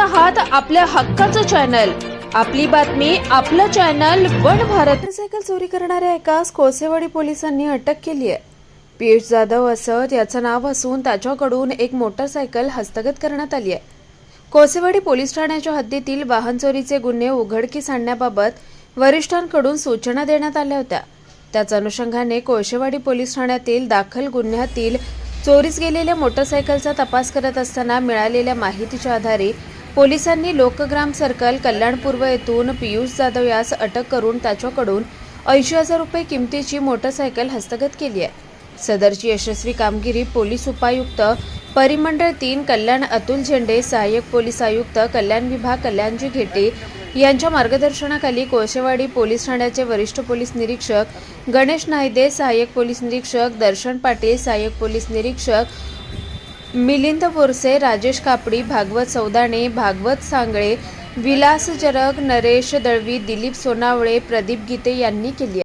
आहात आपल्या हक्काचं चॅनल आपली बातमी आपलं चॅनल वन भारत. मोटरसायकल चोरी करणाऱ्या एकास कोसेवाडी पोलिसांनी अटक केली आहे. पियुष जाधव असं याचं नाव असून त्याच्याकडून एक मोटरसायकल हस्तगत करण्यात आली आहे. कोसेवाडी पोलीस ठाण्याच्या हद्दीतील वाहन चोरीचे गुन्हे उघडकीस आणण्याबाबत वरिष्ठांकडून सूचना देण्यात आल्या होत्या. त्याच अनुषंगाने कोळशेवाडी पोलीस ठाण्यातील दाखल गुन्ह्यातील चोरीस गेलेल्या मोटरसायकलचा तपास करत असताना मिळालेल्या माहितीच्या आधारे पोलिसांनी लोकग्राम सर्कल कल्याणपूर्व येथून पियुष जाधव यास अटक करून त्याच्याकडून ऐंशी हजार रुपये किमतीची मोटरसायकल हस्तगत केली आहे. सदरची यशस्वी कामगिरी पोलीस उपायुक्त परिमंडळ तीन कल्याण अतुल झेंडे सहाय्यक पोलीस आयुक्त कल्याण विभाग कल्याणजी घेटे यांच्या मार्गदर्शनाखाली कोळशेवाडी पोलीस ठाण्याचे वरिष्ठ पोलीस निरीक्षक गणेश नायदे सहाय्यक पोलीस निरीक्षक दर्शन पाटील सहाय्यक पोलीस निरीक्षक मिलिंद बोरसे राजेश कापडी भागवत सौदाणे भागवत सांगळे विलास जरग नरेश दळवी दिलीप सोनावळे प्रदीप गीते यांनी केली